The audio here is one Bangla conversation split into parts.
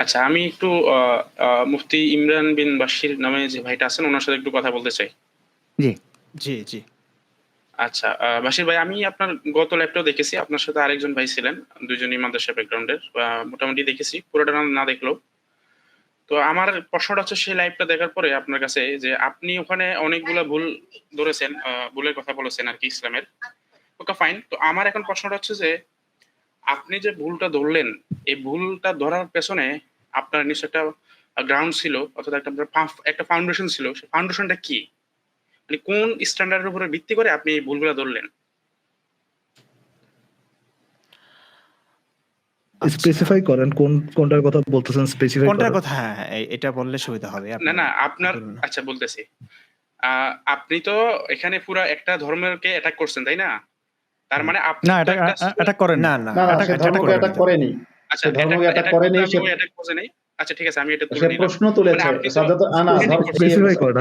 আচ্ছা আমি একটু মুফতি ইমরান বিন বাশির নামে যে ভাইটা আছেন ওনার সাথে একটু কথা বলতে চাই। জি। জি জি। আচ্ছা আহ, বাশির ভাই আমি আপনার গত ল্যাপটপ দেখেছি আপনার সাথে আরেকজন ভাই ছিলেন দুজনই মাদ্রাসা ব্যাকগ্রাউন্ডের মোটামুটি দেখেছি পুরোটা না- না দেখলেও। তো আমার প্রশ্নটা হচ্ছে সেই লাইভটা দেখার পরে আপনার কাছে যে আপনি ওখানে অনেকগুলো ভুল ধরেছেন আহ, ভুলের কথা বলেছেন আর কি ইসলামের। ওকে ফাইন তো আমার এখন প্রশ্নটা হচ্ছে যে আপনি যে ভুলটা ধরলেন এই ভুলটা ধরার পেছনে আপনার নিশ্চয় একটা গ্রাউন্ড ছিল অর্থাৎ একটা আপনার একটা ফাউন্ডেশন ছিল সেই ফাউন্ডেশনটা কি? মানে কোন স্ট্যান্ডার্ডের উপরে ভিত্তি করে আপনি এই ভুলগুলো ধরলেন? আচ্ছা। স্পেসিফাই করেন কোন কোনটার কথা বলতেছেন স্পেসিফাই কোনটার কথা? হ্যাঁ হ্যাঁ, এটা বললে সুবিধা হবে না না আপনার আচ্ছা বলতেছি। আহ, আপনি তো এখানে পুরো একটা ধর্মকে অ্যাটাক করছেন তাই না? তার মানে আপনি না এটা এটা করেন না না অ্যাটাক করেনি। আচ্ছা ধর্মকে সে- আচ্ছা ঠিক আছে আমি এটা তুলে নিলাম। প্রশ্ন তুলেছে। মানে না, স্পেসিফাই করেন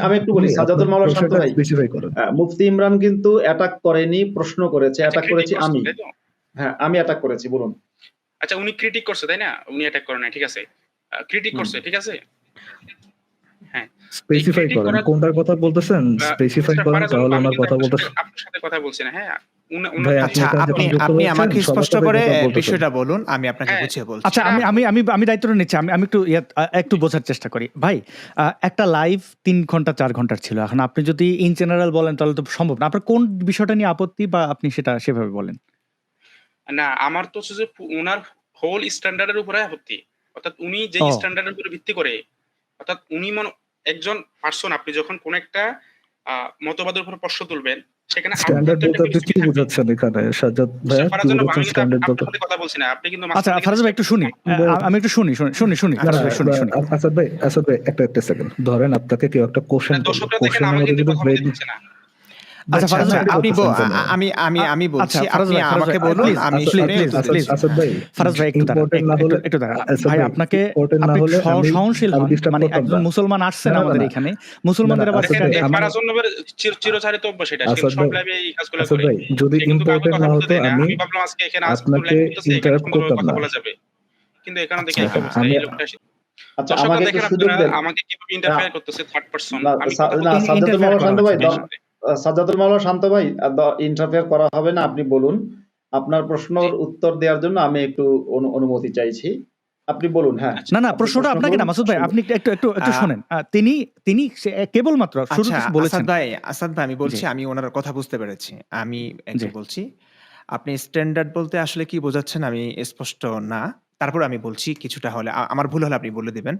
আমি- একটু বলি সাজাদুল শান্ত ভাই। স্পেসিফাই করেন। মুফতি ইমরান কিন্তু অ্যাটাক করেনি প্রশ্ন করেছে আচ্ছা, অ্যাটাক করেছি আমি। হ্যাঁ আমি অ্যাটাক করেছি বলুন। আচ্ছা উনি ক্রিটিক করছে তাই না? উনি অ্যাটাক করে নাই ঠিক আছে। ক্রিটিক করছে ঠিক আছে? স্পেসিফাই critic করেন কোনটার কথা বলতেছেন? স্পেসিফাই করেন তাহলে ওনার কথা আপনার বলতে আপনার সাথে কথা বলছি না হ্যাঁ। আপনি আচ্ছা আপনি আপনি আমাকে স্পষ্ট করে কথা এ, বলতেছেন। বিষয়টা বলুন আমি আপনাকে হ্যাঁ। বুঝিয়ে বলছি। আচ্ছা আমি আমি আমি আমি দায়িত্বটা নিচ্ছি আমি আমি একটু একটু বোঝার চেষ্টা করি। ভাই একটা লাইভ তিন ঘণ্টা চার ঘণ্টার ছিল। এখন আপনি যদি ইন জেনারেল বলেন তাহলে তো সম্ভব না। আপনার কোন বিষয়টা নিয়ে আপত্তি বা আপনি সেটা সেভাবে বলেন? না আমার তো হচ্ছে যে হোল স্ট্যান্ডার্ডের উপরে আপত্তি। অর্থাৎ উনি যে স্ট্যান্ডার্ডের উপরে ভিত্তি করে অর্থাৎ উনি মন একজন পার্সন আপনি যখন কোন একটা আহ, মতবাদের উপর প্রশ্ন তুলবেন সেখানে স্ট্যান্ডার্ড বলতে আপনি কি বুঝাচ্ছেন এখানে? সাজ্জাদ কি ফারাজ স্ট্যান্ডার্ড বলতে কথা বলছি না। আপনি কিন্তু আচ্ছা ফারাজ ভাই একটু শুনি। আমি একটু শুনি শুনি শুনি শুনি ভাই শুনি শুনি। আসাদ ভাই আসাদ ভাই একটা একটা সেকেন্ড ধরেন আপনাকে কেউ একটা কোশ্চেন মানে দর্শকরা দেখেন কোশ্চেনের কিন্তু কথা বলতে না। আচ্ছা আচ্ছা আপনি? আমি আমি আমি বলছি আচ্ছা, আপনি আমাকে বলুন আমি আচ্ছা, আচ্ছা, ভাই ফারাজ ভাই একটু দাঁড়ান, একটু- দাঁড়ান। ভাই আপনাকে সহনশীল মানে একজন মুসলমান আসছেন আমাদের এখানে। মুসলমানদের আবার ফারাজ চিরচারিত অভ্যাস এটা সব লাইভে এই কাজগুলো করে। যদি কিন্তু কাউকে ইম্পর্টেন্ট না হতো আমি আমি ভাবলাম আজকে এখানে আপনাকে করতাম না। কিন্তু দেখি আচ্ছা, অবস্থা এই লোকটা আচ্ছা আমাকে একটু সুযোগ দেন। আমাকে কীভাবে ইন্টারফেয়ার করতেছে থার্ড পারসন না, আমি সা- কথা না, বলতেছি সাজ্জাদুল interfere মাওলা শান্ত করা ভাই সাজ্জাদুল মাওলা শান্ত ভাই ইন্টারফেয়ার করা হবে না আপনি বলুন। আপনার প্রশ্নের উত্তর দেওয়ার জন্য আমি একটু অনুমতি চাইছি। আপনি বলুন হ্যাঁ। না না প্রশ্নটা আপনাকে না মাসুদ ভাই আপনি একটু একটু একটু শুনেন। তিনি তিনি কেবলমাত্র শুরুতে আচ্ছা বলেছেন। ভাই আসাদ ভাই আমি বলছি আমি ওনার কথা বুঝতে পেরেছি। আমি একটু বলছি আপনি স্ট্যান্ডার্ড বলতে আসলে কি বোঝাচ্ছেন আমি স্পষ্ট না। তারপর আমি বলছি কিছুটা হলে আমার ভুল হলে আপনি বলে দিবেন।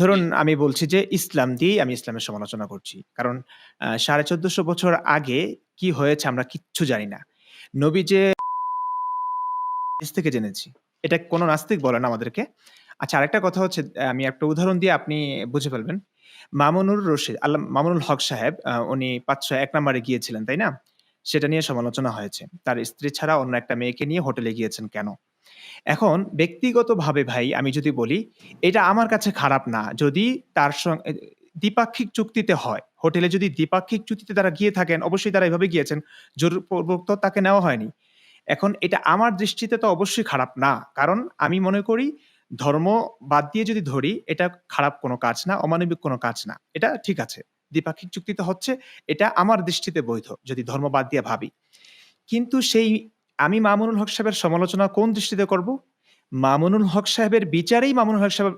ধরুন আমি বলছি যে ইসলাম দিয়েই আমি ইসলামের সমালোচনা করছি। কারণ সাড়ে চোদ্দশো বছর আগে কি হয়েছে আমরা কিচ্ছু জানি না। নবী যে থেকে জেনেছি এটা কোনো নাস্তিক বলে না আমাদেরকে। আচ্ছা আরেকটা কথা হচ্ছে আমি একটা উদাহরণ দিয়ে আপনি বুঝে ফেলবেন। মামুনুর রশিদ আল্লাহ মামুনুল হক সাহেব উনি পাঁচশো এক নম্বরে গিয়েছিলেন তাই না? সেটা নিয়ে সমালোচনা হয়েছে। তার স্ত্রী ছাড়া অন্য একটা মেয়েকে নিয়ে হোটেলে গিয়েছেন কেন? এখন ব্যক্তিগতভাবে ভাই, আমি যদি বলি, এটা আমার কাছে খারাপ না। যদি তার সঙ্গে দ্বিপাক্ষিক চুক্তিতে হয়, হোটেলে যদি দ্বিপাক্ষিক চুক্তিতে তারা গিয়ে থাকেন, অবশ্যই তারা এভাবে গিয়েছেন, জোরপূর্বক তাকে নেওয়া হয়নি। এখন এটা আমার দৃষ্টিতে তো অবশ্যই খারাপ না। কারণ আমি মনে করি, ধর্ম বাদ দিয়ে যদি ধরি, এটা খারাপ কোনো কাজ না, অমানবিক কোনো কাজ না। এটা ঠিক আছে, দ্বিপাক্ষিক চুক্তিতে হচ্ছে, এটা আমার দৃষ্টিতে বৈধ, যদি ধর্ম বাদ দিয়ে ভাবি। কিন্তু সেই আমি মামুনুল হক সাহেবের সমালোচনা কোন দৃষ্টিতে করব? মামুনুল হক সাহেবের বিচারেই মামুনুল হক সাহেব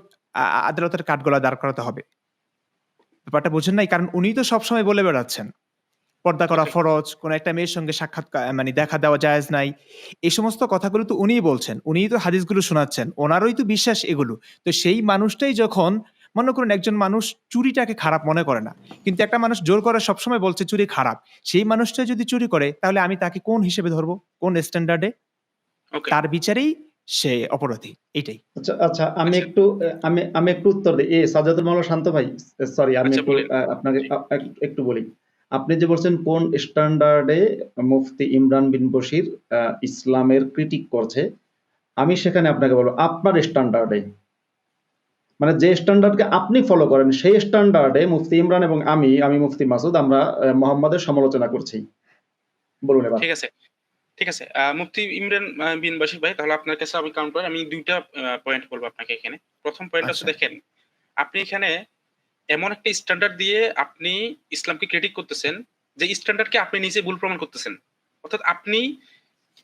আদালতের কাঠগোলা দাঁড় করাতে হবে। ব্যাপারটা বুঝেন নাই কারণ উনি তো সবসময় বলে বেড়াচ্ছেন। পর্দা করা ফরজ কোন একটা মেয়ের সঙ্গে সাক্ষাৎ মানে দেখা দেওয়া জায়েজ নাই। এই সমস্ত কথাগুলো তো উনিই বলছেন উনিই তো হাদিসগুলো শোনাচ্ছেন ওনারই তো বিশ্বাস এগুলো। তো সেই মানুষটাই যখন মনে করুন একজন মানুষ চুরিটাকে খারাপ মনে করে না কিন্তু একটা মানুষ জোর করে সবসময় বলছে চুরি খারাপ সেই মানুষটা যদি চুরি করে তাহলে আমি তাকে কোন হিসেবে ধরবো? কোন স্ট্যান্ডার্ডে তার বিচারেই সে অপরাধী এটাই। আচ্ছা আচ্ছা আমি আচ্ছা। একটু আমি আমি একটু উত্তর দিই। এ সাজাদুল মাওলা শান্ত ভাই সরি আমি আচ্ছা, একটু আপনাকে একটু বলি। আপনি যে বলছেন কোন স্ট্যান্ডার্ডে মুফতি ইমরান বিন বশির আহ, ইসলামের ক্রিটিক করছে আমি সেখানে আপনাকে বলব আপনার স্ট্যান্ডার্ডে মানে যে স্ট্যান্ডার্ডকে আপনি ফলো করেন সেই স্ট্যান্ডার্ডে মুফতি ইমরান এবং আমি আমি মুফতি মাসুদ আমরা মোহাম্মদের সমালোচনা করছি। বলুন এবার। ঠিক আছে ঠিক আছে। মুফতি ইমরান বিন বাশির ভাই তাহলে আপনার কাছে আমি কাউন্ট করি আমি দুইটা পয়েন্ট বলব আপনাকে এখানে। প্রথম পয়েন্ট হচ্ছে আচ্ছা। দেখেন আপনি এখানে এমন একটা স্ট্যান্ডার্ড দিয়ে আপনি ইসলামকে ক্রিটিক করতেছেন যে স্ট্যান্ডার্ডকে আপনি নিজে ভুল প্রমাণ করতেছেন। অর্থাৎ আপনি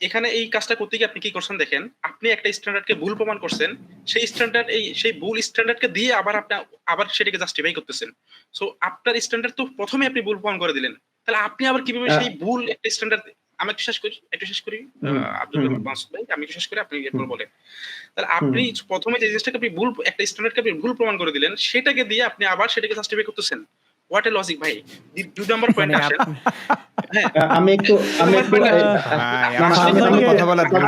এখানে এই কাজটা করতে গিয়ে আপনি কি করছেন দেখেন আপনি একটা স্ট্যান্ডার্ডকে ভুল প্রমাণ করছেন সেই স্ট্যান্ডার্ড এই সেই ভুল স্ট্যান্ডার্ডকে দিয়ে আবার আপনি আবার সেটাকে জাস্টিফাই করতেছেন। সো আপনার স্ট্যান্ডার্ড তো প্রথমে আপনি ভুল প্রমাণ করে দিলেন। তাহলে আপনি আবার কীভাবে আহ, সেই ভুল একটা স্ট্যান্ডার্ড আমি একটু শেষ করি একটু শেষ করি আব্দুল মাসুদ ভাই আমি একটু শেষ করি আপনি এরপর। বলেন। তাহলে আপনি প্রথমে যে জিনিসটাকে আপনি ভুল একটা স্ট্যান্ডার্ডকে আপনি ভুল প্রমাণ করে দিলেন সেটাকে দিয়ে আপনি আবার সেটাকে জাস্টিফাই করতেছেন। হোয়াট এ লজিক ভাই। দুই নম্বর পয়েন্ট মানে আপ- হ্যাঁ। আমি একটু আমি একটু আমি- কথা বলার বল-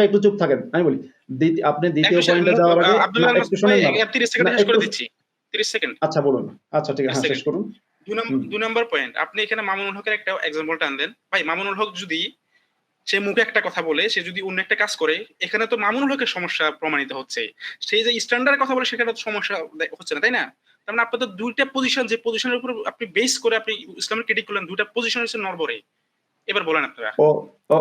একটু চুপ থাকেন। আমি আপনি দ্বিতীয় একটু পয়েন্টে যাওয়ার আগে আব্দুল না, মাসুদ একটু ভাই, শোনেন না। এক- 30 সেকেন্ড করে দিচ্ছি। 30 সেকেন্ড। আচ্ছা বলুন। আচ্ছা ঠিক আছে শেষ করুন। দুই নম্বর দুই নম্বর পয়েন্ট আপনি এখানে মামুনুল হকের একটা এক্সাম্পল টান দেন। ভাই মামুনুল হক যদি সে মুখে একটা কথা বলে, সে যদি অন্য একটা কাজ করে, এখানে তো মামুন হকের সমস্যা প্রমাণিত হচ্ছে। সেই যে স্ট্যান্ডার্ডের কথা বলে, সেখানে তো সমস্যা হচ্ছে না, তাই না? তার মানে আপনার দুইটা পজিশন যে পজিশনের উপর আপনি বেস করে আপনি ইসলামের ক্রিটিক করলেন দুইটা পজিশন হচ্ছে নরবরে। এবার বলেন আপনারা।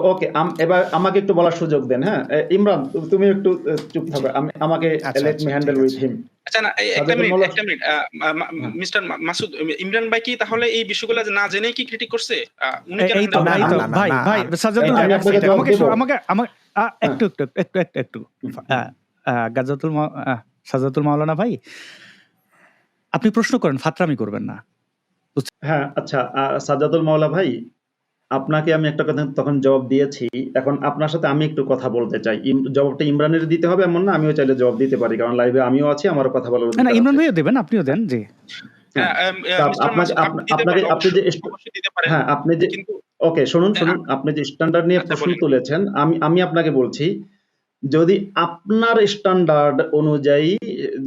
ওকে এবার আমাকে একটু বলার সুযোগ দেন হ্যাঁ? ইমরান তুমি একটু চুপ আমি আমাকে let me handle with him আচ্ছা না একটা মিনিট একটা মিনিট মিস্টার মাসুদ ইমরান ভাই কি তাহলে এই বিষয়গুলো না জেনেই কি ক্রিটিক করছে? উনি কেন ভাই? ভাই সাজাদুল আমাকে আমাকে আমাকে একটু একটু একটু একটু একটু আ, আ, গাজাতুল সাজাতুল মাওলানা ভাই আপনি প্রশ্ন করেন ফাতরামি করবেন না। হ্যাঁ আচ্ছা সাজাদুল মাওলা ভাই আপনাকে আমি একটা কথা তখন জবাব দিয়েছি। এখন আপনার সাথে আমি একটু কথা বলতে চাই। জবাবটা ইমরানের দিতে হবে এমন না আমিও চাইলে জবাব দিতে পারি। কারণ লাইভে আমিও আছি আমারও কথা বলার না, ইমরান ভাইও দেবেন আপনিও দেন জি। হ্যাঁ, আপনাকে- আপনি যে হ্যাঁ আপনি যে ওকে শুনুন হ্যাঁ, শুনুন আপনি যে স্ট্যান্ডার্ড নিয়ে আচ্ছা, প্রশ্ন তুলেছেন আমি আমি আপনাকে বলছি যদি আপনার স্ট্যান্ডার্ড অনুযায়ী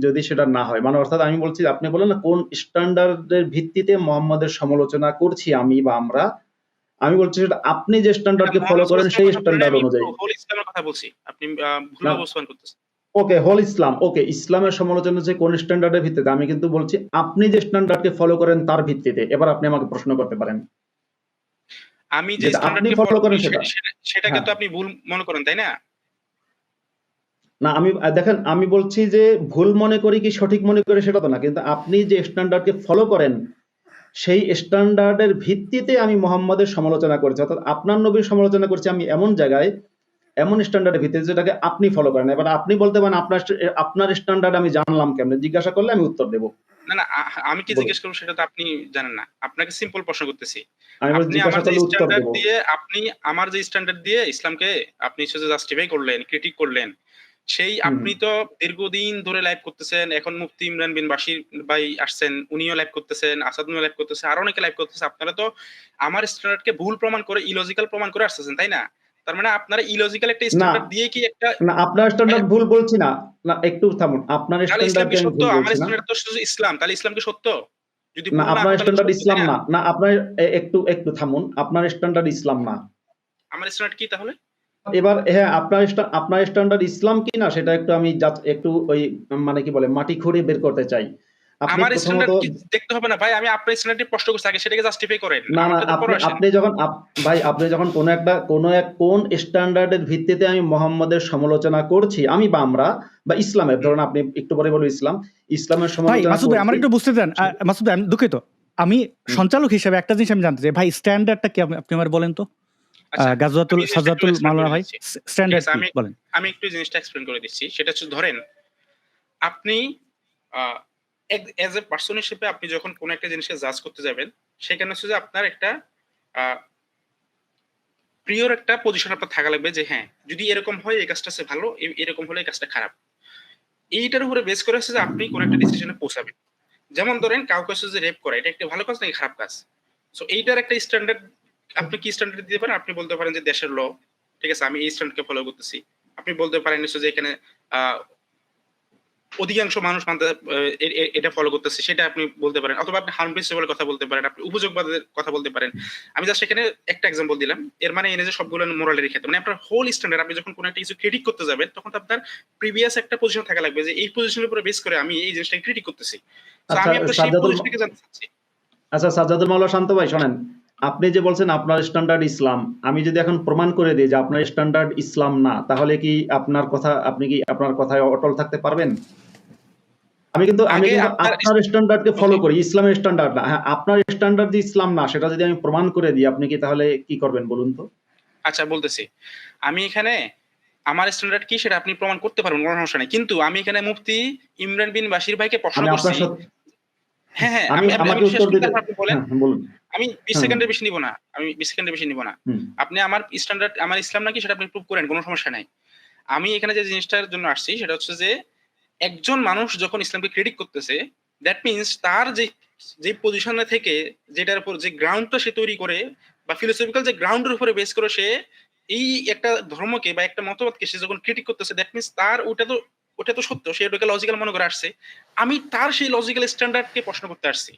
যদি সেটা না হয় মানে অর্থাৎ আমি বলছি আপনি বলেন না কোন স্ট্যান্ডার্ডের ভিত্তিতে মোহাম্মদের সমালোচনা করছি আমি বা আমরা আমি বলছি সেটা আপনি যে স্ট্যান্ডার্ডকে ফলো করেন সেই স্ট্যান্ডার্ড অনুযায়ী। হোল ইসলামের কথা বলছি। আপনি ভুল অবস্থান করতেছেন। ওকে হোল ইসলাম। ওকে ইসলামের সমালোচনা যে কোন স্ট্যান্ডার্ডের ভিত্তিতে আমি কিন্তু বলছি আপনি যে স্ট্যান্ডার্ডকে ফলো করেন তার ভিত্তিতে। এবার আপনি আমাকে প্রশ্ন করতে পারেন। আমি যে স্ট্যান্ডার্ডকে ফলো করেন সেটা। সেটা- সেটা- সেটাকে হ্যাঁ। তো আপনি ভুল মনে করেন তাই না? না আমি দেখেন আমি বলছি যে ভুল মনে করি কি সঠিক মনে করি সেটা তো না। কিন্তু আপনি যে স্ট্যান্ডার্ডকে ফলো করেন সেই স্ট্যান্ডার্ডের ভিত্তিতে আমি মোহাম্মদের সমালোচনা করছি। অর্থাৎ আপনার নবীর সমালোচনা করছি আমি এমন জায়গায় এমন স্ট্যান্ডার্ডের ভিত্তিতে যেটাকে আপনি ফলো করেন এবার আপনি বলতে পারেন আপনার আপনার স্ট্যান্ডার্ড আমি জানলাম কেমনে? জিজ্ঞাসা করলে আমি উত্তর দেবো। না না আমি কি জিজ্ঞেস করব সেটা তো আপনি জানেন না। আপনাকে সিম্পল প্রশ্ন করতেছি। আমি আপনি আমার যে স্ট্যান্ডার্ড দিয়ে আপনি আমার যে স্ট্যান্ডার্ড দিয়ে ইসলামকে আপনি জাস্টিফাই করলেন ক্রিটিক করলেন সেই আপনি তো দীর্ঘদিন ধরে লাইভ করতেছেন। এখন মুফতি ইমরান বিন বাশির ভাই আসছেন উনিও লাইভ করতেছেন আসাদুল লাইভ করতেছে আরও অনেকে লাইভ করতেছে। আপনারা তো আমার স্ট্যান্ডার্ডকে ভুল প্রমাণ করে ইলজিক্যাল প্রমাণ করে আসতেছেন তাই না? তার মানে আপনারা ইলজিক্যাল একটা স্ট্যান্ডার্ড দিয়ে কি একটা না আপনার স্ট্যান্ডার্ড ভুল বলছি না। না একটু থামুন। আপনার কি সত্য আমার স্ট্যান্ডার্ড তো শুধু ইসলাম। তাহলে ইসলাম কি সত্য? যদি না আপনার স্ট্যান্ডার্ড ইসলাম? না? না। আপনার একটু একটু থামুন। আপনার স্ট্যান্ডার্ড ইসলাম না। আমার স্ট্যান্ডার্ড কি তাহলে? এবার হ্যাঁ আপনার আপনার স্ট্যান্ডার্ড ইসলাম কি না সেটা একটু আমি একটু ওই মানে কি বলে মাটি খুঁড়ে বের করতে চাই। আমার স্ট্যান্ডার্ড দেখতে হবে না? ভাই আমি আপনার স্ট্যান্ডার্ডে প্রশ্ন করছি আগে সেটাকে জাস্টিফাই করেন। না না আপনি পরে আসেন। আপনি যখন ভাই আপনি যখন কোন একটা কোন এক কোন স্ট্যান্ডার্ডের ভিত্তিতে আমি মোহাম্মদের সমালোচনা করছি আমি বা আমরা বা ইসলামের ধরুন আপনি একটু পরে বলব ইসলাম ইসলামের ভাই সমালোচনা মাসুদ ভাই আমার একটু বুঝতে দেন আ, মাসুদ ভাই আমি দুঃখিত। আমি সঞ্চালক হিসেবে একটা জিনিস আমি জানতে চাই। ভাই স্ট্যান্ডার্ডটা কি আপনি- আমার বলেন তো? গাজওয়াতুল জিনিসটা সাজাতুল মাওলানা ভাই স্ট্যান্ডার্ড আমি- বলেন। আমি একটু জিনিসটা এক্সপ্লেন করে দিচ্ছি। সেটা হচ্ছে ধরেন আপনি এজ এ পার্সন হিসেবে আপনি যখন কোন একটা জিনিসকে জাজ করতে যাবেন সেখানে হচ্ছে যে আপনার একটা প্রিয়র একটা পজিশন আপনার থাকা লাগবে যে হ্যাঁ যদি এরকম হয় এই কাজটা সে ভালো এরকম হলে এই কাজটা খারাপ। এইটার উপরে বেস করে হচ্ছে যে আপনি কোন একটা ডিসিশনে পৌঁছাবেন। যেমন ধরেন কাউকে হচ্ছে যে রেপ করা এটা একটা ভালো কাজ নাকি খারাপ কাজ? সো এইটার একটা স্ট্যান্ডার্ড আপনি কি স্ট্যান্ডার্ড দিতে পারেন? আপনি বলতে পারেন যে দেশের ল ঠিক আছে? আমি এই স্ট্যান্ডার্ডকে ফলো করতেছি। আপনি বলতে পারেন হচ্ছে যে এখানে অধিকাংশ মানুষ মানতে এটা ফলো করতেছে সেটা আপনি বলতে পারেন। অথবা আপনি হার্ম প্রিন্সিপালের কথা বলতে পারেন আপনি উপযোগবাদের কথা বলতে পারেন। আমি জাস্ট এখানে একটা এক্সাম্পল দিলাম। এর মানে এনে যে সবগুলো মোরালের ক্ষেত্রে মানে আপনার হোল স্ট্যান্ডার্ড আপনি যখন কোনো একটা কিছু ক্রিটিক করতে যাবেন তখন তো আপনার প্রিভিয়াস একটা পজিশন থাকা লাগবে যে এই পজিশনের উপরে বেস করে আমি এই জিনিসটাকে ক্রিটিক করতেছি। আচ্ছা, আমি আপনার সেই সাজ্জাদুল- জানতে চাচ্ছি। আচ্ছা সাজ্জাদুল মাওলা শান্ত ভাই শোনেন। আপনি যে বলছেন আপনার স্ট্যান্ডার্ড ইসলাম আমি যদি এখন প্রমাণ করে দিই যে আপনার স্ট্যান্ডার্ড ইসলাম না তাহলে কি আপনার কথা আপনি কি আপনার কথায় অটল থাকতে পারবেন? আমি কিন্তু আমি আপনার- স্ট্যান্ডার্ডকে ফলো করি ইসলামের স্ট্যান্ডার্ড না। হ্যাঁ আপনার স্ট্যান্ডার্ড যে ইসলাম না সেটা যদি আমি প্রমাণ করে দিই আপনি কি তাহলে কি করবেন বলুন তো? আচ্ছা বলতেছি। আমি এখানে আমার স্ট্যান্ডার্ড কি সেটা আপনি প্রমাণ করতে পারবেন কোনো সমস্যা নেই। কিন্তু আমি এখানে মুফতি ইমরান বিন বাশির ভাইকে প্রশ্ন করছি। হ্যাঁ হ্যাঁ আমি আমি আমি আমাকে উত্তর দিতে বলেন। হ্যাঁ, বলুন। আমি বিশ হুম। সেকেন্ডের বেশি নিব না। আমি বিশ সেকেন্ডের বেশি নিব না। আপনি আমার স্ট্যান্ডার্ড আমার ইসলাম নাকি সেটা আপনি প্রুভ করেন কোনো সমস্যা নাই। আমি এখানে যে জিনিসটার জন্য আসছি সেটা হচ্ছে যে একজন মানুষ যখন ইসলামকে ক্রেডিট করতেছে দ্যাট মিনস তার যে যে পজিশনে থেকে যেটার উপর যে গ্রাউন্ডটা সে তৈরি করে বা ফিলোসফিক্যাল যে গ্রাউন্ডের উপরে বেস করে সে এই একটা ধর্মকে বা একটা মতবাদকে সে যখন ক্রিটিক করতেছে দ্যাট মিনস তার ওটা তো ওটা তো সত্য সে ওটাকে লজিক্যাল মনে করে আসছে। আমি তার সেই লজিক্যাল স্ট্যান্ডার্ডকে প্রশ্ন করতে আসছি।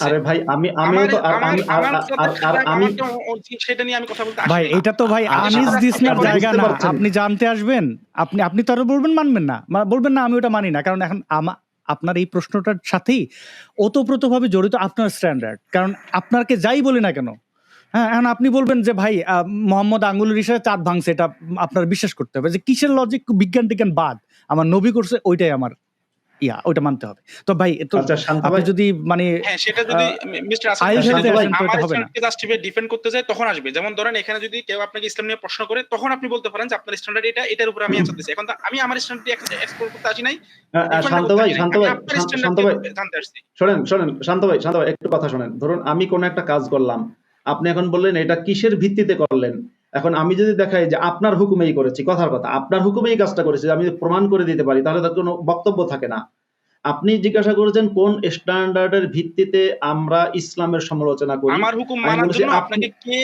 আরে ভাই আমি আমিও তো আমি আর আমার আর- আর- আর আমি আমাকে ও- ও- সেটা নিয়ে আমি কথা বলতে ভাই এটা তো ভাই আমি আনিস দিসনার আপনি জায়গা না। আপনি জানতে আসবেন। আপনি আপনি তো বলবেন মানবেন না। বলবেন না আমি ওটা মানি না। কারণ এখন আপনার এই প্রশ্নটার সাথেই ওতপ্রোতভাবে জড়িত আপনার স্ট্যান্ডার্ড কারণ আপনাকে যাই বলি না কেন হ্যাঁ এখন আপনি বলবেন যে ভাই আহ, মোহাম্মদ আঙ্গুলের হিসাবে চাঁদ ভাঙছে এটা আপনার বিশ্বাস করতে হবে। যে কিসের লজিক বিজ্ঞান টিজ্ঞান বাদ। আমার নবী করছে ওইটাই আমার ইয়া ওইটা মানতে হবে। তো ভাই তো আচ্ছা আপনি যদি মানে হ্যাঁ সেটা যদি মিস্টার জাস্টিফাই ডিফেন্ড করতে যায় তখন আসবে। যেমন ধরেন এখানে যদি কেউ আপনাকে ইসলাম নিয়ে প্রশ্ন করে তখন আপনি বলতে পারেন যে আপনার স্ট্যান্ডার্ড এটা এটার উপর আমি অ্যানসার দিচ্ছি এখন আমি আমার স্ট্যান্ডার্ডটি এক্সপ্লোর করতে আসি নাই। আহ, শান্ত ভাই শান্ত ভাই শান্ত- ভাই। শোনেন শোনেন শান্ত ভাই শান্ত ভাই একটু কথা শোনেন। ধরুন আমি কোন একটা কাজ করলাম। আপনি এখন বললেন এটা কিসের ভিত্তিতে করলেন? এখন আমি যদি দেখাই যে আপনার হুকুমেই করেছি কথার কথা আপনার হুকুমেই কাজটা করেছি আমি প্রমাণ করে দিতে পারি তাহলে তার কোনো বক্তব্য থাকে না। আপনি জিজ্ঞাসা করেছেন কোন স্ট্যান্ডার্ডের ভিত্তিতে আমরা ইসলামের সমালোচনা করি? আমার হুকুম মানার জন্য আপনাকে কে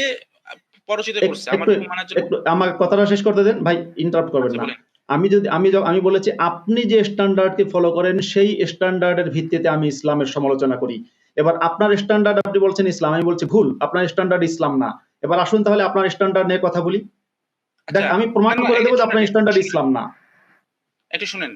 পরিচিত করছে? আমার একটু- হুকুম মানার জন্য আমার কথাটা শেষ করতে দেন ভাই ইন্টারাপ্ট করবেন আচ্ছা, না। আমি যদি আমি আমি বলেছি আপনি যে স্ট্যান্ডার্ডকে ফলো করেন সেই স্ট্যান্ডার্ডের ভিত্তিতে আমি ইসলামের সমালোচনা করি। এবার আপনার স্ট্যান্ডার্ড আপনি বলছেন ইসলাম আমি বলছি ভুল আপনার স্ট্যান্ডার্ড ইসলাম না। এবার আসুন তাহলে আপনার স্ট্যান্ডার্ড নিয়ে কথা বলি। দেখ আচ্ছা, আমি প্রমাণ করে দেবো যে আপনার স্ট্যান্ডার্ড ইসলাম না। একটু শুনেন।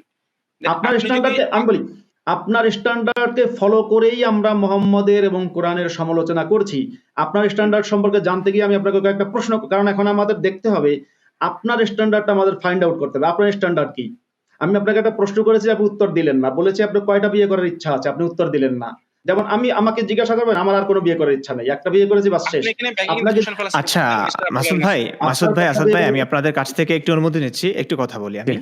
আপনার আপনি স্ট্যান্ডার্ডকে যদি- আমি বলি আপনার স্ট্যান্ডার্ডকে ফলো করেই আমরা মোহাম্মদের এবং কোরআনের সমালোচনা করছি। আপনার স্ট্যান্ডার্ড সম্পর্কে জানতে গিয়ে আমি আপনাকে একটা প্রশ্ন কারণ এখন আমাদের দেখতে হবে আপনার স্ট্যান্ডার্ডটা আমাদের ফাইন্ড আউট করতে হবে। আপনার স্ট্যান্ডার্ড কি? আমি আপনাকে একটা প্রশ্ন করেছি আপনি উত্তর দিলেন না। বলেছি আপনার কয়টা বিয়ে করার ইচ্ছা আছে? আপনি উত্তর দিলেন না। যেমন আমি আমাকে জিজ্ঞাসা করবেন আমার আর কোনো বিয়ে করার ইচ্ছা নেই। একটা বিয়ে করেছি বাস শেষ। আপনাকে- আচ্ছা মাসুদ ভাই মাসুদ ভাই আসাদ ভাই আমি আপনাদের কাছ থেকে একটু অনুমতি নিচ্ছি। একটু কথা বলি আমি।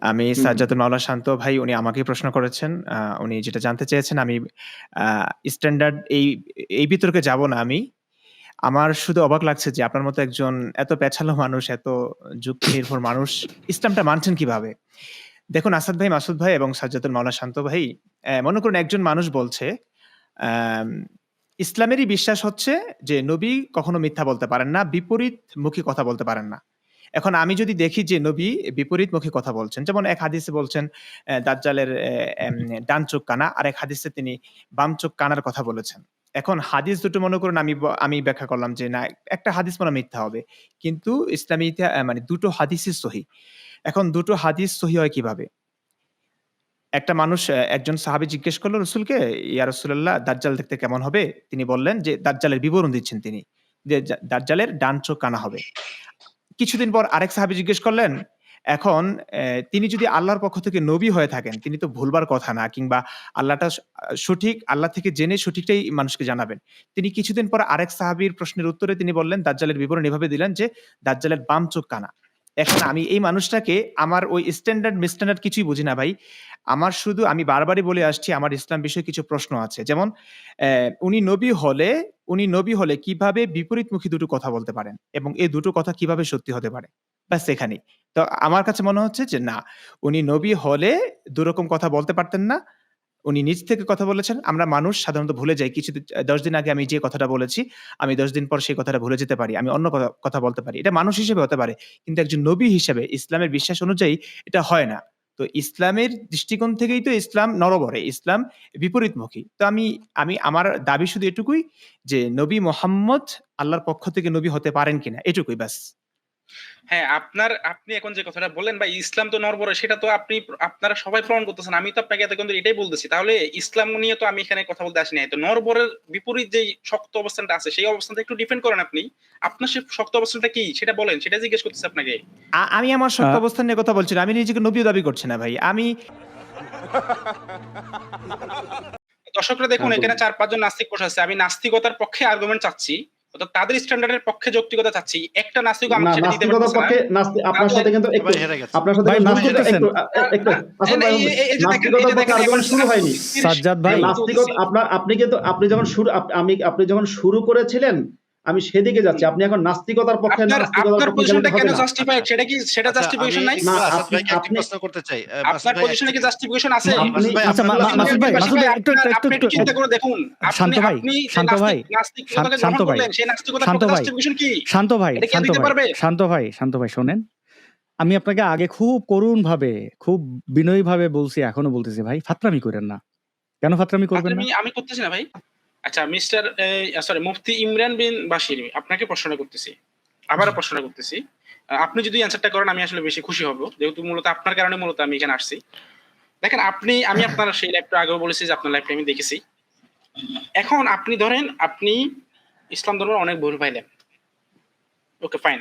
আমি হুম। সাজ্জাদুল মাওলা শান্ত ভাই উনি আমাকে প্রশ্ন করেছেন। আহ, উনি যেটা জানতে চেয়েছেন আমি স্ট্যান্ডার্ড এই এই বিতর্কে যাব না আমি। আমার শুধু অবাক লাগছে যে আপনার মতো একজন এত পেছালো মানুষ, এত যুক্তি নির্ভর মানুষ ইসলামটা মানছেন কীভাবে? দেখুন, আসাদ ভাই, মাসুদ ভাই এবং সাজ্জাদুল মাওলা শান্ত ভাই মনে করুন একজন মানুষ বলছে ইসলামেরই বিশ্বাস হচ্ছে যে নবী কখনো মিথ্যা বলতে পারেন না বিপরীত মুখী কথা বলতে পারেন না। এখন আমি যদি দেখি যে নবী বিপরীতমুখী কথা বলছেন, যেমন এক হাদিসে বলছেন দাজ্জালের ডান চোখ কানা, আর এক হাদিসে তিনি বাম চোখ কানার কথা বলেছেন। এখন হাদিস দুটো মনে করুন, আমি আমি ব্যাখ্যা করলাম যে না, একটা হাদিস মনে মিথ্যা হবে। কিন্তু ইসলামী মানে দুটো হাদিসই সহি। এখন দুটো হাদিস সহি হয় কীভাবে? একটা মানুষ একজন সাহাবী জিজ্ঞেস করল, রসুলকে, ইয়া রসুল্লাহ দাজ্জাল দেখতে কেমন হবে? তিনি বললেন যে, দাজ্জালের বিবরণ দিচ্ছেন তিনি যা- দাজ্জালের ডান চোখ কানা হবে। কিছুদিন পর আরেক সাহাবি জিজ্ঞেস করলেন, এখন তিনি যদি আল্লাহর পক্ষ থেকে নবী হয়ে থাকেন, তিনি তো ভুলবার কথা না, কিংবা আল্লাহটা সঠিক, আল্লাহ থেকে জেনে সঠিকটাই মানুষকে জানাবেন। তিনি কিছুদিন পর আরেক সাহাবির প্রশ্নের উত্তরে তিনি বললেন, দাজ্জালের বিবরণ এভাবে দিলেন যে, দাজ্জালের বাম চোখ কানা। এখন আমি এই মানুষটাকে আমার ওই স্ট্যান্ডার্ড মিস্ট্যান্ডার্ড কিছুই বুঝি না ভাই। আমার শুধু আমি বারবারই বলে আসছি, আমার ইসলাম বিষয়ে কিছু প্রশ্ন আছে। যেমন উনি নবী হলে, উনি নবী হলে কীভাবে বিপরীতমুখী দুটো কথা বলতে পারেন? এবং এই দুটো কথা কীভাবে সত্যি হতে পারে? ব্যাস সেখানেই তো আমার কাছে মনে হচ্ছে যে না, উনি নবী হলে দুরকম কথা বলতে পারতেন না উনি নিজ থেকে কথা বলেছেন। আমরা মানুষ সাধারণত ভুলে যাই। কিছু দশ দিন আগে আমি যে কথাটা বলেছি, আমি দশ দিন পর সেই কথাটা ভুলে যেতে পারি। আমি অন্য কথা বলতে পারি। এটা মানুষ হিসেবে হতে পারে, কিন্তু একজন নবী হিসেবে ইসলামের বিশ্বাস অনুযায়ী এটা হয় না। তো ইসলামের দৃষ্টিকোণ থেকেই তো ইসলাম নরবরে, ইসলাম বিপরীতমুখী। তো আমি আমি, আমার দাবি শুধু এটুকুই যে নবী মোহাম্মদ আল্লাহর পক্ষ থেকে নবী হতে পারেন কিনা, এটুকুই ব্যাস। হ্যাঁ আপনার আপনি এখন যে কথাটা বললেন ভাই ইসলাম তো নরবরে সেটা তো আপনি আপনারা সবাই প্রমাণ করতেছেন। আমি তো আপনাকে এতক্ষণ এটাই বলতেছি। তাহলে ইসলাম নিয়ে তো আমি এখানে কথা বলতে আসিনি। তো নরবরের বিপরীত যে শক্ত অবস্থানটা আছে সেই অবস্থানটা একটু ডিফেন্ড করেন আপনি। আপনার সে শক্ত অবস্থানটা কি? সেটা বলেন সেটা জিজ্ঞেস করতেছি আপনাকে। আমি আমার আহ, অবস্থান নিয়ে কথা বলছি না। আমি নিজেকে নবীও দাবি করছি না ভাই। আমি দর্শকরা দেখুন হ্যাঁ, এখানে চার পাঁচজন নাস্তিক বসে আছে। আমি নাস্তিকতার পক্ষে আর্গুমেন্ট চাচ্ছি। অর্থাৎ তাদের স্ট্যান্ডার্ডের পক্ষে যৌক্তিকতা চাচ্ছি। একটা নাস্তিক আমি সেটা দিতে নাস্তিকতার পক্ষে নাস্তি আপনার সাথে কিন্তু একটু আপনার সাথে নাস্তিক একটু- একটু পক্ষে আর্গুমেন্ট শুরু হয়নি। সাজ্জাদ ভাই। নাস্তিকতা আপনার আপনি কিন্তু আপনি যখন শুরু আমি আপনি যখন শুরু করেছিলেন আমি সেদিকে যাচ্ছি। আপনি এখন নাস্তিকতার পক্ষে আপনার নাস্তিকতার আপনার পক্ষে পজিশনটা কেন হবে সেটা কি সেটা জাস্টিফিকেশন নাই? না, আপনি- আপনি- প্রশ্ন করতে চাই। আপনার পজিশনে কি জাস্টিফিকেশন আছে? আপনি- মাসুদ ভাই, আচ্ছা, আপনার মা- কথা- মাসুদ ভাই, মাসুদ ভাই, একটু- একটু- একটু- চিন্তা করে দেখুন। শান্ত ভাই, শান্ত ভাই, শান্ত ভাই, শান্ত ভাই। শান্ত ভাই শান্ত ভাই শান্ত ভাই শান্ত ভাই শোনেন। আমি আপনাকে আগে খুব করুণ ভাবে খুব বিনয়ী ভাবে বলছি এখনও বলতেছি ভাই ফাতরামি করেন না। কেন ফাতরামি করবেন না? আমি আমি করতেছি না ভাই। আচ্ছা মিস্টার সরি মুফতি ইমরান বিন বাশির আপনাকে প্রশ্নটা করতেছি। আবারও প্রশ্নটা করতেছি। আপনি যদি অ্যান্সারটা করেন আমি আসলে বেশি খুশি হব। যেহেতু মূলত আপনার কারণে মূলত আমি এখানে আসছি। দেখেন আপনি আমি আপনার সেই লাইভটা আগেও বলেছি যে আপনার লাইভটা আমি দেখেছি। এখন আপনি ধরেন আপনি ইসলাম ধর্মের অনেক ভুল পাইলেন। ওকে ফাইন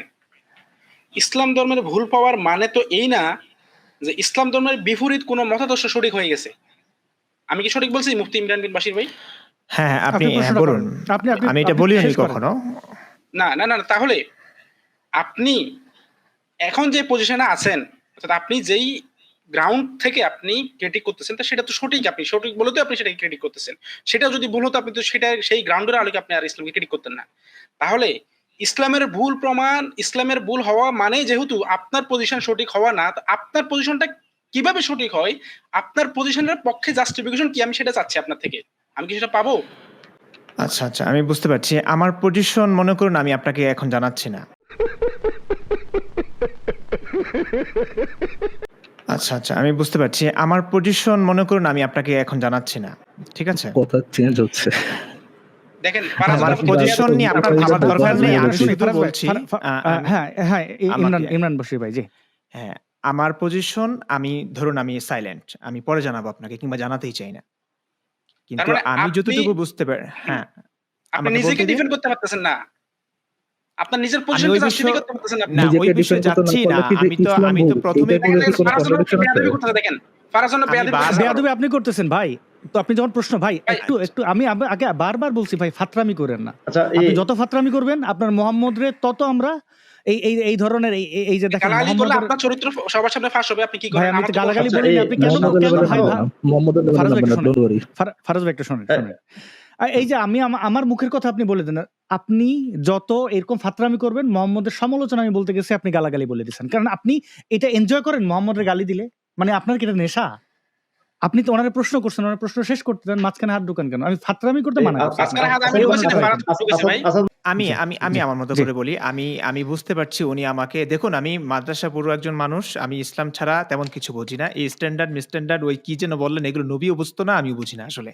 ইসলাম ধর্মের ভুল পাওয়ার মানে তো এই না যে ইসলাম ধর্মের বিপরীত কোনো মতাদর্শ সঠিক হয়ে গেছে। আমি কি সঠিক বলছি মুফতি ইমরান বিন বাশির ভাই? হ্যাঁ হ্যাঁ, আপনি হ্যাঁ, বলুন। আপনি আমি এটা বলিনি কখনো। না না না না, তাহলে আপনি এখন যে পজিশনে আছেন অর্থাৎ আপনি যেই গ্রাউন্ড থেকে আপনি ক্রিটিক করতেছেন তা সেটা তো সঠিক আপনি সঠিক বলে তো আপনি সেটাকে ক্রিটিক করতেছেন। সেটা যদি ভুল হতো আপনি তো সেটা সেই গ্রাউন্ডের আলোকে আপনি আর ইসলামকে ক্রিটিক করতেন না। তাহলে ইসলামের ভুল প্রমাণ ইসলামের ভুল হওয়া মানে যেহেতু আপনার পজিশন সঠিক হওয়া না আপনার পজিশনটা কীভাবে সঠিক হয় আপনার পজিশনের পক্ষে জাস্টিফিকেশন কি? আমি সেটা চাচ্ছি আপনার থেকে। আমি কি সেটা পাবো? আচ্ছা আচ্ছা আমি বুঝতে পারছি। আমার পজিশন মনে করুন আমি আপনাকে এখন জানাচ্ছি না। আচ্ছা আচ্ছা আমি বুঝতে পারছি। আমার পজিশন মনে করুন আমি আপনাকে এখন জানাচ্ছি না। ঠিক আছে? কথা চেঞ্জ হচ্ছে। দেখেন আমার পজিশন নিয়ে আপনার ভাবার দরকার নেই। আমি শুধু বলছি হ্যাঁ হ্যাঁ ইমরান ইমরান বশির ভাই জি। হ্যাঁ আমার পজিশন আমি ধরুন আমি সাইলেন্ট আমি পরে জানাব আপনাকে কিংবা জানাতেই চাই না। কিন্তু মানে আমি যতটুকু বুঝতে পারি হ্যাঁ আপনি নিজেকে ডিফেন্ড করতে পারতেছেন না। আপনার নিজের পজিশনকে জাস্টিফাই করতে পারতেছেন আপনি। না ওই বিষয়ে যাচ্ছি না। আমি তো আমি তো প্রথমে দেখেন। বেয়াদবি করতেছেন ভাই। তো আপনি যখন প্রশ্ন ভাই একটু একটু আমি আগে বারবার বলছি ভাই ফাতরামি করেন না। আচ্ছা আপনি যত ফাতরামি করবেন আপনার মোহাম্মদ রে তত আমরা এই এই এই ধরনের এই এই- যে দেখেন গালাগালি করলে আপনার চরিত্র সবার সামনে ফাঁস হবে আপনি কি করেন? আমি তো গালাগালি বলিনি এই আপনি কেন মোহাম্মদের কেন ভাই নামবে ভাই না। মোহাম্মদের ফারাজ ভাই একটু শোনেন। এই যে আমি আমার মুখের কথা আপনি বলে দেন আপনি যত এরকম ফাতরামি করবেন মোহাম্মদের সমালোচনা আমি বলতে গেছি আপনি গালাগালি বলে দিচ্ছেন কারণ আপনি এটা এনজয় করেন মোহাম্মদের গালি দিলে? মানে আপনার কি এটা নেশা? আপনি তো ওনার প্রশ্ন করছেন ওনার প্রশ্ন শেষ করতে দেন মাঝখানে হাত ঢুকান কেন? আমি ফাতরামি করতে মানা আমি আমি আমি আমি আমার মতো করে বলি আমি আমি বুঝতে পারছি উনি আমাকে দেখুন আমি মাদ্রাসা পড়ু একজন মানুষ আমি ইসলাম ছাড়া তেমন কিছু বুঝি না। এই স্ট্যান্ডার্ড মিস্ট্যান্ডার্ড ওই কি যেন বললেন এগুলো নবীও বুঝতো না আমিও বুঝি না আসলে।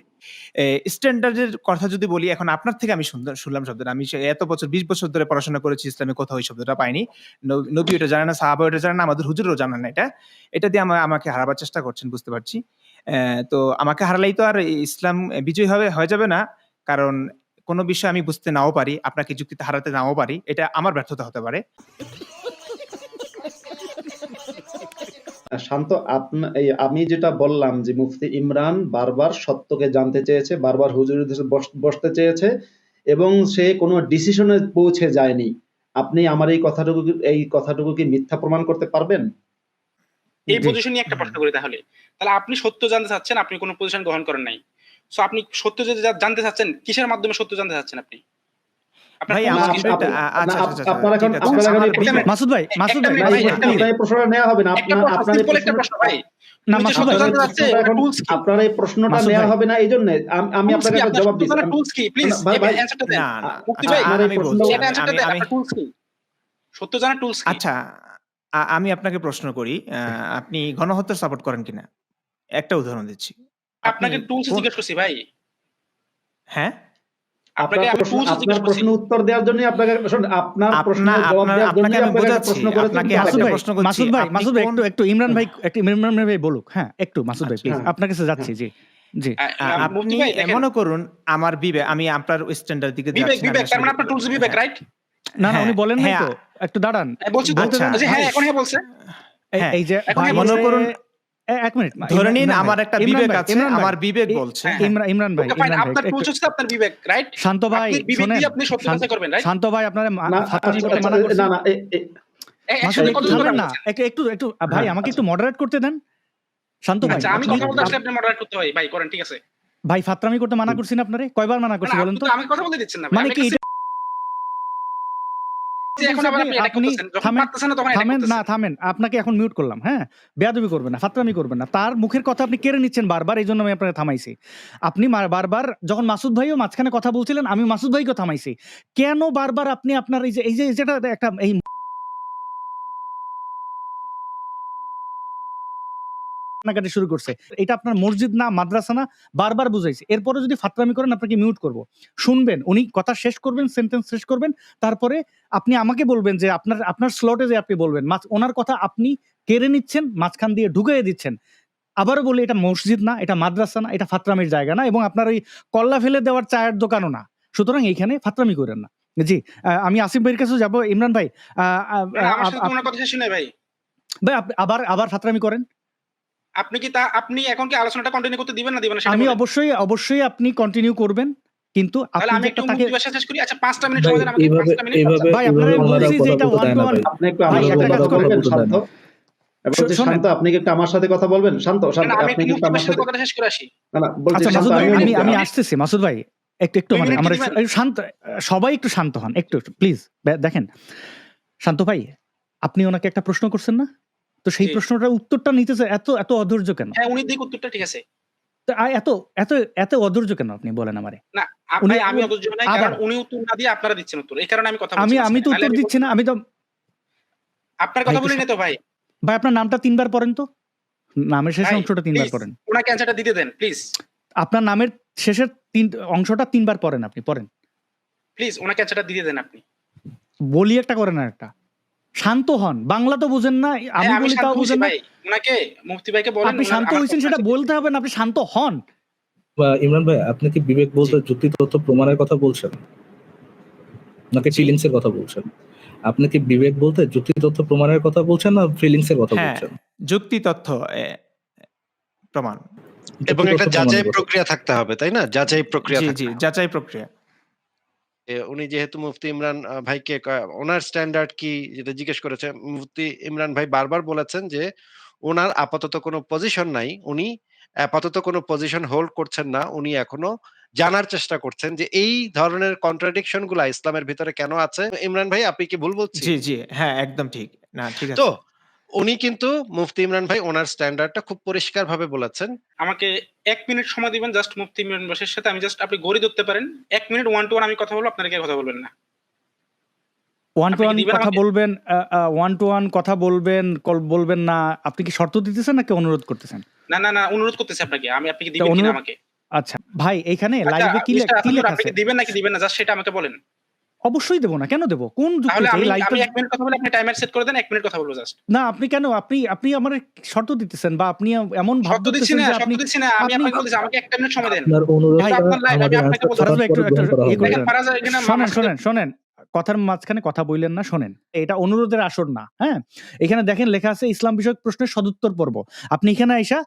স্ট্যান্ডার্ডের কথা যদি বলি এখন আপনার থেকে আমি শুনলাম শব্দটা। আমি এত বছর বিশ বছর ধরে পড়াশোনা করেছি ইসলামে কোথাও ওই শব্দটা পাইনি। নবী ওটা জানে না সাহাবা ওটা জানে না আমাদের হুজুরও জানে না এটা। এটা দিয়ে আমা- আমাকে হারাবার চেষ্টা করছেন বুঝতে পারছি। তো আমাকে হারালেই তো আর ইসলাম বিজয়ী হবে, হয়ে যাবে না। কারণ কোনো বিষয় আমি বুঝতে নাও পারি, আপনাকে যুক্তিতে হারাতে নাও পারি, এটা আমার ব্যর্থতা হতে পারে। শান্ত আমি যেটা বললাম যে মুফতি ইমরান বারবার সত্যকে জানতে চেয়েছে, বারবার হুজুরের দেশে বসতে চেয়েছে, এবং সে কোনো ডিসিশনে পৌঁছে যায়নি। আপনি আমার এই কথাটুকু এই কথাটুকু কি মিথ্যা প্রমাণ করতে পারবেন? এই পজিশন নিয়ে একটা প্রশ্ন করি তাহলে। তাহলে আপনি সত্য জানতে চাচ্ছেন আপনি কোনো পজিশন গ্রহণ করেন নাই। সো আপনি সত্য যদি জানতে চাচ্ছেন কিসের মাধ্যমে সত্য জানতে চাচ্ছেন আপনি? আপনার আচ্ছা আচ্ছা আচ্ছা এই মাসুদ ভাই মাসুদ ভাই প্রশ্নটা নেওয়া হবে না আপনার এই প্রশ্নটা নেওয়া হবে না জন্য আমি জবাব সত্য দিচ্ছি। জানার আমি- tools কি? Please, ভাই, এবার ভাই, answer টা দেন। না না মুক্তি ভাই, আপনার এই আমি প্রশ্ন- বলছি এটা answer টা আমি দেন, আমি আপনার tools কি? সত্য জানার tools আচ্ছা আ আমি আপনাকে প্রশ্ন করি, আ আপনি গণহত্যার সাপোর্ট করেন কিনা? একটা উদাহরণ দিচ্ছি। আপনি আপনাকে টুলস কোন জিজ্ঞেস করছি ভাই। হ্যাঁ? আপনাকে আমি প্রশ্ন টুলস আপনার জিজ্ঞেস করছি। উত্তর দেওয়ার জন্যই আপনাকে শোন আপনার আপনা প্রশ্নের জবাব আপনার দেওয়ার আপনাকে জন্যই আমি আপনাকে একটা বোঝাচ্ছি। প্রশ্ন করেছি আপনাকে কিন্তু আরেকটা ভাই, প্রশ্ন করছি। মাসুদ ভাই, আপনি মাসুদ ভাই কোন একটু একটু ইমরান ভাই একটু ইমরান ভাই বলুক। হ্যাঁ, একটু মাসুদ ভাই আচ্ছা। প্লিজ। হ্যাঁ। আপনার কাছে যাচ্ছি। জি, জি। আ আ আ মুফতি আপনি ভাই দেখেন মনে করুন আমার বিবে আমি আপনার স্ট্যান্ডার্ড দিকে বিবেক, যাচ্ছি না। আমি বিবেক তার মানে আপনার টুলস বিবেক, হ্যাঁ। রাইট? না, না উনি হ্যাঁ, বলেন নাই হ্যাঁ। তো। একটু দাঁড়ান। বলছি তো। আচ্ছা। হ্যাঁ, এখন হ্যাঁ বলছে। এই হ্যাঁ। যে ভাই মনে করুন এ ১ মিনিট। ধরে নিন আমার একটা বিবেক আছে, আমার বিবেক বলছে। ইমরান ইমরান ভাই, আপনার আপনার বিবেক, রাইট? শান্ত ভাই শোনেন। আপনি শান্ত কথা করবেন, রাইট? শান্ত ভাই আপনারা মা- না আচ্ছা, করতে আচ্ছা, মানা করছেন। না না না। একটু একটু একটু ভাই আমাকে আচ্ছা। একটু মডারেট করতে দেন। শান্ত ভাই। আচ্ছা, আমি কথা বলতে আসলে আপনি মডারেট করতে হয়। ভাই করেন, ঠিক আছে। ভাই ফাতরামি করতে মানা করছি না আপনারে? কয়বার মানা করছি বলেন তো? আমাকে কথা বলতে দিচ্ছেন না মানে আমি কি আপনাকে এখন মিউট করলাম। হ্যাঁ? বেয়াদবি করবেন না, ফাতরামি করবেন না। তার মুখের কথা আপনি কেড়ে নিচ্ছেন বারবার। এইজন্য আমি আপনাকে থামাইছি। আপনি বারবার যখন মাসুদ ভাইও মাঝখানে কথা বলছিলেন, আমি মাসুদ ভাইকে থামাইছি। কেন বারবার আপনি আপনার এই যে এই যে যেটা একটা এই কান্নাকাটি শুরু করছে। এটা আপনার মসজিদ না, মাদ্রাসা না, বারবার বুঝাইছি। এরপরেও যদি ফাতরামি করেন আপনাকে মিউট করব। শুনবেন, উনি কথা শেষ করবেন, সেন্টেন্স শেষ করবেন। তারপরে আপনি আমাকে বলবেন যে আপনার আপনার স্লটে যে আপনি বলবেন। ওনার কথা আপনি কেড়ে নিচ্ছেন, মাঝখান দিয়ে ঢুকাইয়ে দিচ্ছেন। আবারও বলি এটা মসজিদ না, এটা মাদ্রাসা না, এটা ফাতরামির জায়গা না এবং আপনার ওই কল্লা ফেলে দেওয়ার চায়ের দোকানও না। সুতরাং এইখানে ফাতরামি করেন না। জি, আমি আসিফ ভাইয়ের কাছে যাব ইমরান ভাই, ভাই। আবার আবার ফাতরামি করেন। আপনি কি তা আপনি এখন কি আলোচনাটা কন্টিনিউ করতে দিবেন না দিবেন না আমি অবশ্যই অবশ্যই আপনি কন্টিনিউ করবেন। কিন্তু আপনি আমি একটু তাকে মুক্তি ভাষা শেষ করি। আচ্ছা ৫ টা মিনিট সময় দেন আমাকে এইভাবে ৫ টা মিনিট। ভাই আপনারা বলছি যে এটা ওয়ান টু ওয়ান আপনি একটু ভাই, আমার সাথে কথা বলবেন শান্ত। শান্ত আপনি কি একটু আমার সাথে কথা বলবেন শান্ত শান্ত আপনি কি আমার সাথে কথাটা শেষ করে আসি। না না বলছি আচ্ছা শান্ত মাসুদ ভাই আমি আমি আমি- আসতেছি মাসুদ ভাই একটু একটু মানে আমরা শান্ত সবাই একটু শান্ত হন একটু প্লিজ দেখেন শান্ত ভাই আপনি ওনাকে একটা প্রশ্ন করছেন না তো সেই। প্রশ্নটার উত্তরটা নিতেছে এত এত অধৈর্য কেন হ্যাঁ, উনি দিক উত্তরটা ঠিক আছে। এত এত এত অধৈর্য কেন আপনি বলেন আমারে না, আমি অধৈর্য নাই কারণ উনি উত্তর না দিয়ে আপনারা দিচ্ছেন উত্তর। এই কারণে আমি কথা বলছি। আমি আমি তো উত্তর দিচ্ছি না আমি তো আপনার কথা বলি না তো ভাই। ভাই আপনার নামটা তিনবার পড়েন তো নামের শেষ অংশটা তিনবার পড়েন ওনাকে অ্যান্সারটা দিতে দেন প্লিজ। আপনার নামের শেষের তিন অংশটা তিনবার পড়েন আপনি পড়েন প্লিজ ওনাকে অ্যান্সারটা দিতে দেন আপনি। বলি একটা করেন আর একটা শান্ত হন। বাংলা তো বুঝেন না আমি হ্যাঁ, বলি তাও বুঝেন না। ভাই। ওনাকে মুফতি ভাইকে বলেন আপনি শান্ত কথা সেটা বলতে হবে না আপনি শান্ত হন। ইমরান ভাই আপনি কি বিবেক বলতে যুক্তি তথ্য প্রমাণের কথা বলছেন? নাকি ফিলিংস এর কথা বলছেন? আপনি কি বিবেক বলতে যুক্তি তথ্য প্রমাণের কথা বলছেন না ফিলিংস এর কথা হ্যাঁ, বলছেন? যুক্তি তথ্য প্রমাণ। এবং একটা যাচাই প্রক্রিয়া থাকতে হবে তাই না? যাচাই প্রক্রিয়া জি, জি, যাচাই প্রক্রিয়া। উনি যেহেতু মুফতি ইমরান ভাইকে ওনার স্ট্যান্ডার্ড কি যেটা জিজ্ঞেস করেছে মুফতি ইমরান ভাই বারবার বলেছেন যে ওনার আপাতত কোনো পজিশন নাই উনি আপাতত কোনো পজিশন হোল্ড করছেন না উনি এখনও জানার চেষ্টা করছেন যে এই ধরনের কন্ট্রাডিকশনগুলা ইসলামের ভিতরে কেন আছে ইমরান ভাই আপনি কি ভুল বলছি জি, জি। হ্যাঁ, একদম ঠিক। না, ঠিক আছে তো। উনি কিন্তু মুফতি ইমরান ভাই ওনার স্ট্যান্ডার্ডটা খুব পরিষ্কার ভাবে বলেছেন আমাকে এক মিনিট সময় দিবেন জাস্ট মুফতি ইমরান বশিরের সাথে আমি জাস্ট আপনি গড়ি ধরতে পারেন। এক মিনিট ওয়ান টু ওয়ান আমি কথা বলব আপনারা কেউ কথা বলবেন না। ওয়ান টু কি ওয়ান কথা? বলবেন ওয়ান টু ওয়ান কথা বলবেন কল বলবেন না আপনি কি শর্ত দিতেছেন নাকি অনুরোধ করতেছেন না, না, না অনুরোধ করতেছি আপনাকে। আমি আপনি কি দিবেন কিনা আমাকে? আচ্ছা ভাই এইখানে আচ্ছা, লাইভে কি মিস্টার কি লেখা আছে কি দিবেন নাকি দিবেন না জাস্ট সেটা আমাকে বলেন। অবশ্যই দেবো না। কেন দেবো? কোন তাহলে যুক্তিতে আমি এই লাইভটা আমি ১ মিনিট কথা বলে আপনি টাইমার সেট করে দেন ১ মিনিট কথা বলব জাস্ট। না আপনি কেন? আপনি আপনি আমার শর্ত দিতেছেন বা আপনি এমন শর্ত দিচ্ছি না, শর্ত আপনি দিচ্ছি না। আমি আপনাকে বলতেছি আমাকে ১ মিনিট সময় দেন। একটু একটু শোনেন শোনেন শোনেন কথার মাঝখানে কথা বললেন না শোনেন। এটা অনুরোধের আসর না হ্যাঁ? এখানে দেখেন লেখা আছে ইসলাম বিষয়ক প্রশ্নের সদুত্তর পর্ব। আপনি এখানে আইসা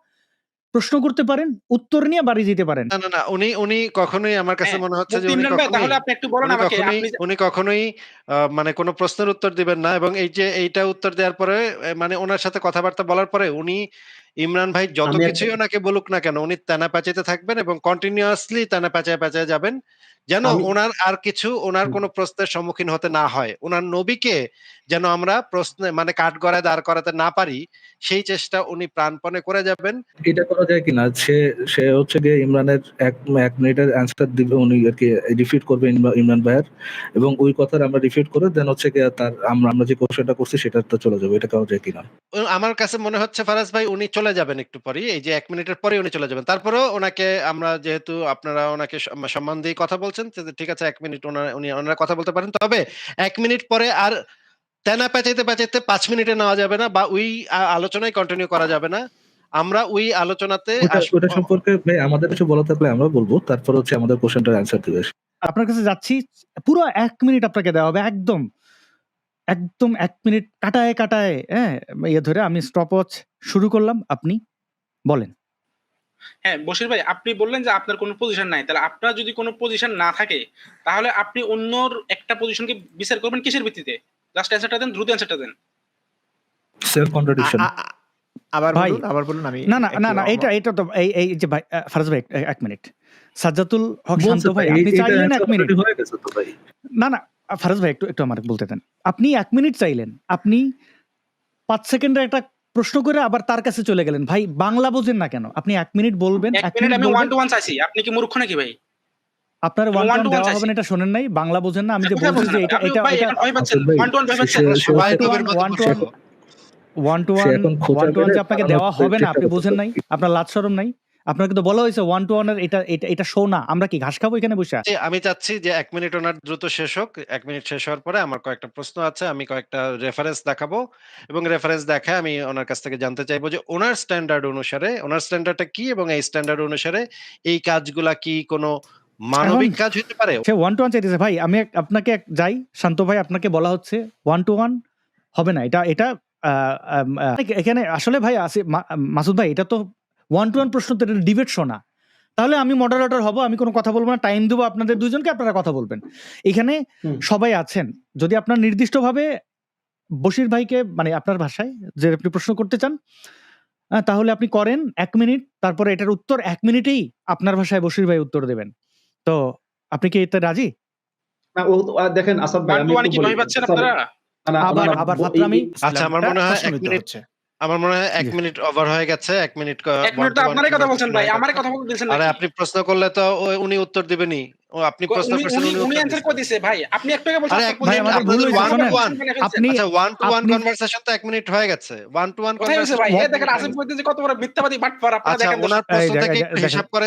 প্রশ্ন করতে পারেন উত্তর নিয়ে বাড়ি দিতে পারেন। না না না উনি উনি কখনোই আমার কাছে হ্যাঁ, মনে হচ্ছে যে উনি কখনোই তাহলে আপনি একটু বলেন উনি আমাকে উনি কখনোই আহ, মানে কোনো প্রশ্নের উত্তর দিবেন না এবং এই যে এইটা উত্তর দেওয়ার পরে মানে ওনার সাথে কথাবার্তা বলার পরে উনি ইমরান ভাই যত কিছুই ওনাকে বলুক না কেন উনি তেনা পেঁচাইতে থাকবেন এবং কন্টিনিউয়াসলি তেনা পেঁচায় পেঁচায় যাবেন। যেন ওনার আর কিছু ওনার। কোনো প্রশ্নের সম্মুখীন হতে না হয়। ওনার নবীকে যেন আমরা প্রশ্নে মানে কাঠ গড়ায় দাঁড় করাতে না পারি সেই চেষ্টা উনি প্রাণপণে করে যাবেন। এটা করা যায় কিনা? সে সে হচ্ছে গিয়ে ইমরানের এক এক মিনিটের অ্যান্সার দিবে উনি আর কি রিপিট করবে ইমরান ভাইয়ের। এবং ওই কথার আমরা রিপিট করে দেন হচ্ছে গিয়ে তার আমরা আমরা যে কোশ্চেনটা করছি সেটা তো চলে যাবে। এটা করা যায় কিনা? আমার কাছে মনে হচ্ছে ফারাজ ভাই উনি চলে যাবেন একটু পরেই এই যে এক মিনিটের পরে উনি চলে যাবেন। তারপরেও ওনাকে আমরা যেহেতু আপনারা ওনাকে সম্মান দিয়ে কথা বলছেন ঠিক আছে এক মিনিট উনি ওনারা কথা বলতে পারেন। তবে এক মিনিট পরে আর তেনা পেঁচাইতে পেঁচাইতে পাঁচ মিনিটে নেওয়া যাবে না বা ওই আলোচনায় কন্টিনিউ করা যাবে না। আমরা ওই আলোচনাতে ওটা ওটা সম্পর্কে ভাই আমাদের কিছু বলা থাকলে আমরা বলব। তারপর হচ্ছে আমাদের কোশ্চেনটার অ্যান্সার দিবে। আপনার কাছে যাচ্ছি পুরো এক মিনিট আপনাকে দেওয়া হবে একদম। একদম এক মিনিট কাটায় কাটায় হ্যাঁ ইয়ে ধরে আমি স্টপওয়াচ শুরু করলাম আপনি বলেন। হ্যাঁ বশির ভাই আপনি বললেন যে আপনার কোনো পজিশন নাই। তাহলে আপনার যদি কোনো পজিশন না থাকে তাহলে আপনি অন্যর একটা পজিশনকে বিচার করবেন কিসের ভিত্তিতে? জাস্ট অ্যান্সারটা দেন দ্রুত অ্যান্সারটা দেন। সেলফ কন্ট্রাডিকশন আবার ভাই, বলুন আবার বলুন আমি না না না না এটা এটা তো এই এই যে ভাই ফারাজ ভাই এক- মিনিট। সাজ্জাতুল হক শান্ত ভাই আপনি চাইলেন এক মিনিট। হয়ে গেছে তো ভাই। না না ফারাজ ভাই একটু একটু আমার বলতে দেন। আপনি এক মিনিট চাইলেন। আপনি পাঁচ সেকেন্ডের একটা প্রশ্ন করে আবার তার কাছে চলে গেলেন। ভাই বাংলা বোঝেন না কেন? আপনি এক মিনিট বলবেন এক মিনিট আমি ওয়ান টু ওয়ান চাইছি। আপনি কি মূর্খ নাকি ভাই? আপনার ওয়ান টু ওয়ান হবে এটা শোনেন নাই। বাংলা বোঝেন না আমি যে বলছি যে এটা এটা one two one one two one one two one যে আপনাকে দেওয়া হবে না আপনি বোঝেন নাই। আপনার লাজ শরম নাই। আপনাকে তো বলা হয়েছে ওয়ান টু ওয়ানের এটা এটা এটা শো না। আমরা কি ঘাস খাব এখানে বসে? আমি চাচ্ছি যে এক মিনিট ওনার দ্রুত শেষ হোক। এক মিনিট শেষ হওয়ার পরে আমার কয়েকটা প্রশ্ন আছে আমি কয়েকটা রেফারেন্স দেখাবো এবং রেফারেন্স দেখে আমি ওনার কাছ থেকে জানতে চাইব যে ওনার স্ট্যান্ডার্ড অনুসারে ওনার স্ট্যান্ডার্ডটা কি এবং এই স্ট্যান্ডার্ড অনুসারে এই কাজগুলা কি কোনো মানবিক কাজ হতে পারে? সে ওয়ান টু ওয়ান চাইতেছে। ভাই আমি আপনাকে যাই। শান্ত ভাই আপনাকে বলা হচ্ছে ওয়ান টু ওয়ান হবে না। এটা এটা এখানে আসলে ভাই আছে মাসুদ ভাই এটা তো ওয়ান টু ওয়ান প্রশ্ন তো এটা ডিবেট শোনা তাহলে আমি মডারেটর হব আমি কোনো কথা বলব না টাইম দেবো আপনাদের দুজনকে আপনারা কথা বলবেন। এখানে সবাই আছেন। যদি আপনার নির্দিষ্টভাবে বশির ভাইকে মানে আপনার ভাষায় যে আপনি প্রশ্ন করতে চান তাহলে আপনি করেন এক মিনিট তারপরে এটার উত্তর এক মিনিটেই আপনার ভাষায় বশির ভাই উত্তর দেবেন। তো আপনি কি এতে রাজি? না ও দেখেন আসাদ ভাই আমি আবার আবার ফাতরামি আচ্ছা, আমার মনে হয় এক মিনিট- হচ্ছে। আমার মনে হয় এক মিনিট ওভার হয়ে গেছে এক মিনিট ক- আপনারই কথা বলছেন ভাই আমার আমারই কথা। বলছেন আরে আপনি প্রশ্ন করলে তো উনি উত্তর দিবেনি ও আপনি প্রশ্ন করছেন উনি অ্যান্সার। করে দিছে ভাই আপনি একটু আগে বলছেন আপনার আপনি আচ্ছা ওয়ান টু ওয়ান কনভারসেশন তো এক মিনিট হয়ে গেছে। ওয়ান টু ওয়ান কনভারসেশন ভাই? দেখেন আসিফ কইতেছে কত বড় মিথ্যাবাদী বাটপার আপনারা আচ্ছা দেখেন ওনার প্রশ্ন থেকে হিসাব করে